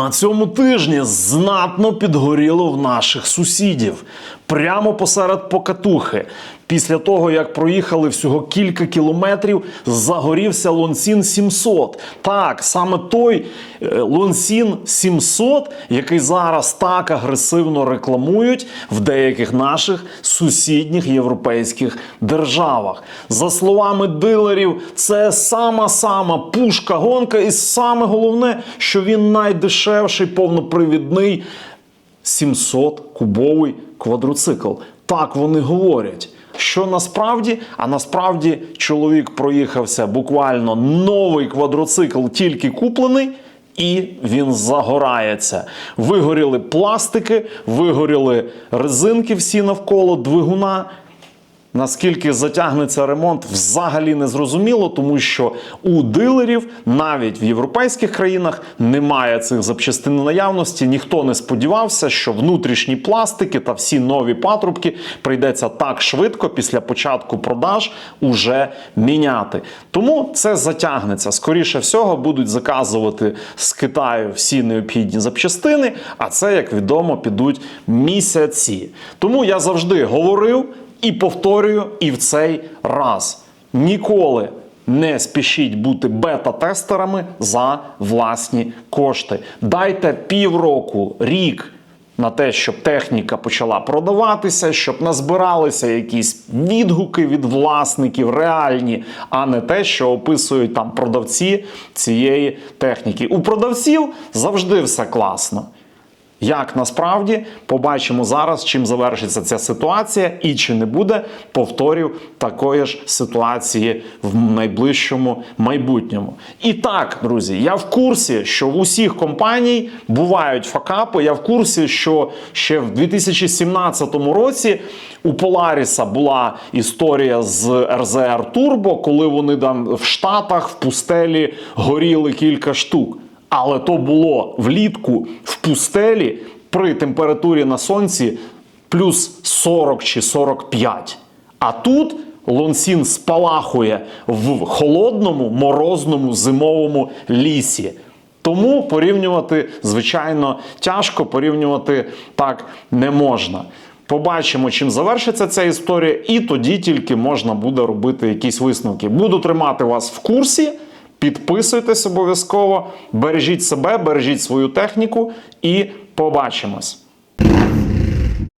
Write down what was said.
На цьому тижні знатно підгоріло в наших сусідів прямо посеред покатухи. Після того, як проїхали всього кілька кілометрів, загорівся Лонсін 700. Так, саме той е, Лонсін 700, який зараз так агресивно рекламують в деяких наших сусідніх європейських державах. За словами дилерів, це сама-сама пушка гонка, і саме головне, що він найдешевший повнопривідний 700 кубовий квадроцикл. Так вони говорять. Що насправді? А насправді чоловік проїхався буквально новий квадроцикл, тільки куплений. І він загорається. Вигоріли пластики, вигоріли резинки всі навколо двигуна. Наскільки затягнеться ремонт, взагалі не зрозуміло, тому що у дилерів навіть в європейських країнах немає цих запчастин наявності. Ніхто не сподівався, що внутрішні пластики та всі нові патрубки прийдеться так швидко після початку продаж уже міняти. Тому це затягнеться. Скоріше всього, будуть заказувати з Китаю всі необхідні запчастини, а це, як відомо, підуть місяці. Тому я завжди говорив. І повторюю, і в цей раз ніколи не спішіть бути бета-тестерами за власні кошти. Дайте півроку, рік. На те, щоб техніка почала продаватися, щоб назбиралися якісь відгуки від власників реальні, а не те, що описують там продавці цієї техніки. У продавців завжди все класно. Як насправді побачимо зараз, чим завершиться ця ситуація, і чи не буде повторів такої ж ситуації в найближчому майбутньому. І так, друзі, я в курсі, що в усіх компаній бувають факапи. Я в курсі, що ще в 2017 році у Polaris була історія з RZR Turbo, коли вони там в Штатах в пустелі горіли кілька штук. Але то було влітку в пустелі при температурі на сонці плюс 40 чи 45. А тут Лонсін спалахує в холодному, морозному зимовому лісі. Тому порівнювати, звичайно, тяжко порівнювати так не можна. Побачимо, чим завершиться ця історія, і тоді тільки можна буде робити якісь висновки. Буду тримати вас в курсі. Підписуйтесь обов'язково, бережіть себе, бережіть свою техніку і побачимось.